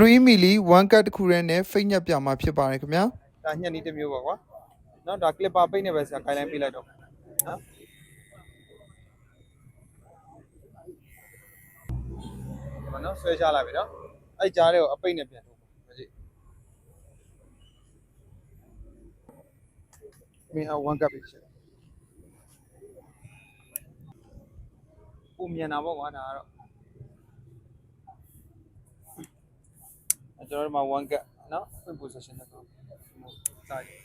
3 milli 1 cut တစ်ခုရဲနဲ့ဖိတ်ညက်ပြမှာဖြစ်ပါတယ်ခင်ဗျာဒါညက်နီးတစ်မျိုးပါကွာနော်ဒါ clipper ပိတ်နေပဲဆရာ guideline ပေးလိုက်တော့နော်ဒီမှာနော်ဆွဲချလိုက်ပြီနော်အဲ့ကြားတွေကိုအပိတ်နဲ့ပြန်ထုတ်ပါမကြည့်မင်းအ1 cup ပဲချက်ပုံမြန်တာပေါ့ကွာဒါကတော့ ကျွန်တော်တို့မှာ1 cup နော် quick position နဲ့တော့စာရည်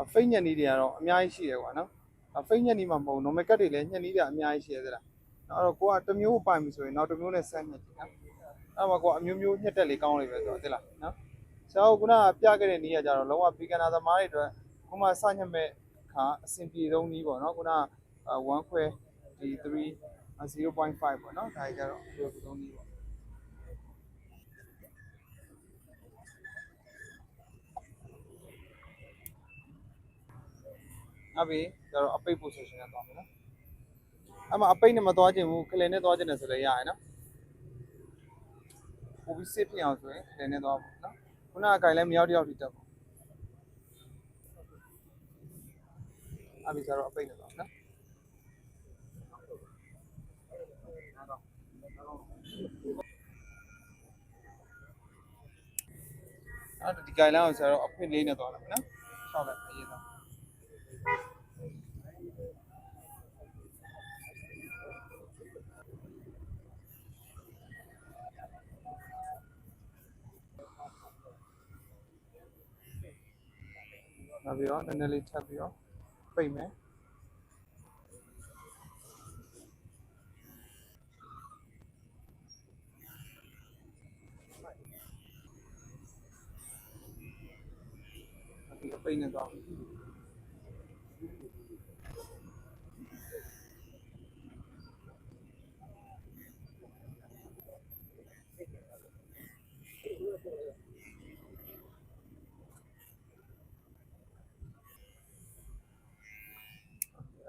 အဖိတ်ညက်နီးတွေကတော့အများကြီးရှိတယ်ကွာနော်အဖိတ်ညက်နီးမှာမဟုတ် normal cut တွေလည်းညက်နီးတွေအများကြီးရှိရသလားနော်အဲ့တော့ကိုကတစ်မျိုးပိုင်ပြီဆိုရင်နောက်တစ်မျိုးနဲ့ဆက်ညက်ကြည့်နော်အဲ့မှာကိုကအမျိုးမျိုးညက်တက်လေးကောင်းလိမ့်ပဲဆိုတော့သိလားနော် ဆရာကခုနကပြခဲ့တဲ့နီးကကြတော့လုံးဝ beginner သမားတွေအတွက်ခုမှစညက်မဲ့ခါအဆင်ပြေဆုံးနီးပေါ့နော်ခုနက1ခွဲဒီ3 0.5ပေါ့နော်ဒါကြီးကြတော့အလိုဆုံးနီးပေါ့အဘေကျတော့အပိတ် position နဲ့သွားမယ်နော်အမအပိတ်နဲ့မသွားခြင်းဘူးခလင်နဲ့သွားခြင်းနဲ့ဆိုလည်းရရနော်ပိုပြီး safe ဖြစ်အောင်ဆိုရင်ခလင်နဲ့သွားပါနော် ခုနကကြိုင်လည်းမရောက်တယောက်ထိတက်ပါအဘေကျတော့အပိတ်နဲ့သွားနော်အဲ့ဒီကြိုင်လည်းအောင်ဆိုတော့အဖိတ်လေးနဲ့သွားတယ်နော်ရှောက်လိုက်အရင်တော့ နောက်ပြီးတော့နည်းနည်းလေးထပ်ပြီးတော့ပိတ်မယ်ဒီပိတ်နေတော့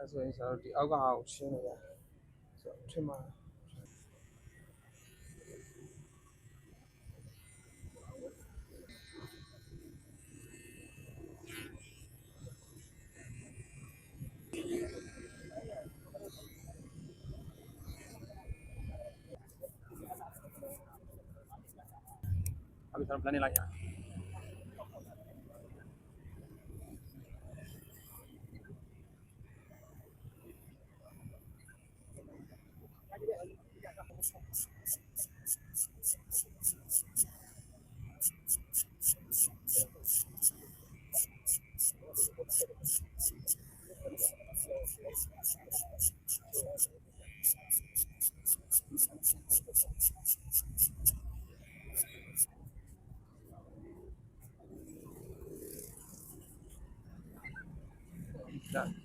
အဲဆိုရင်ကျွန်တော်ဒီအောက်ကဟာကိုရှင်းလို့ရတယ်ဆိုတော့ထင်ပါအပြီးကျွန်တော် plan နေလိုက်ရတယ် done.